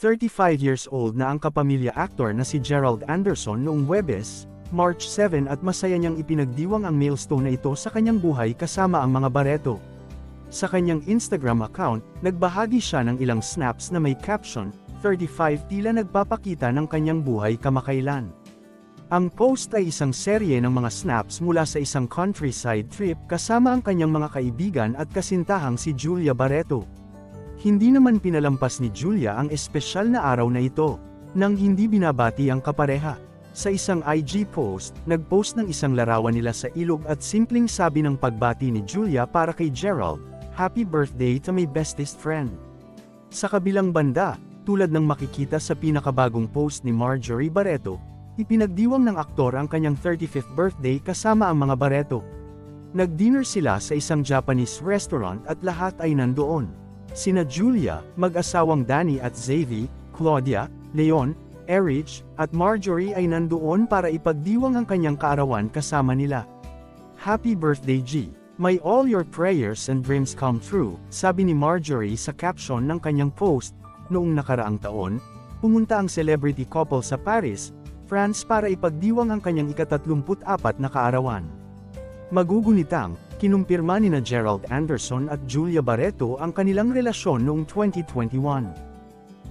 35 years old na ang kapamilya actor na si Gerald Anderson noong Webes, March 7 at masaya niyang ipinagdiwang ang milestone na ito sa kanyang buhay kasama ang mga bareto. Sa kanyang Instagram account, nagbahagi siya ng ilang snaps na may caption, 35 tila nagpapakita ng kanyang buhay kamakailan. Ang post ay isang serye ng mga snaps mula sa isang countryside trip kasama ang kanyang mga kaibigan at kasintahang si Julia Barreto. Hindi naman pinalampas ni Julia ang espesyal na araw na ito, nang hindi binabati ang kapareha. Sa isang IG post, nagpost ng isang larawan nila sa ilog at simpleng sabi ng pagbati ni Julia para kay Gerald, Happy birthday to my bestest friend. Sa kabilang banda, tulad ng makikita sa pinakabagong post ni Marjorie Barreto, ipinagdiwang ng aktor ang kanyang 35th birthday kasama ang mga Barreto. Nag-dinner sila sa isang Japanese restaurant at lahat ay nandoon. Sina Julia, mag-asawang Danny at Xavi, Claudia, Leon, Erich, at Marjorie ay nandoon para ipagdiwang ang kanyang kaarawan kasama nila. Happy birthday G! May all your prayers and dreams come true, sabi ni Marjorie sa caption ng kanyang post. Noong nakaraang taon, pumunta ang celebrity couple sa Paris, France para ipagdiwang ang kanyang ikatatlumput-apat na kaarawan. Magugunitang, kinumpirma ni na Gerald Anderson at Julia Barreto ang kanilang relasyon noong 2021.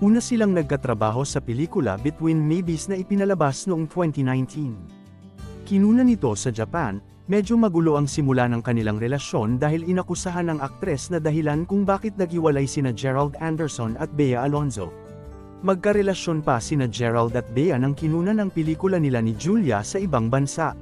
Una silang nagkatrabaho sa pelikula Between Maybes na ipinalabas noong 2019. Kinuna nito sa Japan, medyo magulo ang simula ng kanilang relasyon dahil inakusahan ng aktres na dahilan kung bakit naghiwalay sina Gerald Anderson at Bea Alonzo. Magkarelasyon pa sina Gerald at Bea nang kinuna ng pelikula nila ni Julia sa ibang bansa.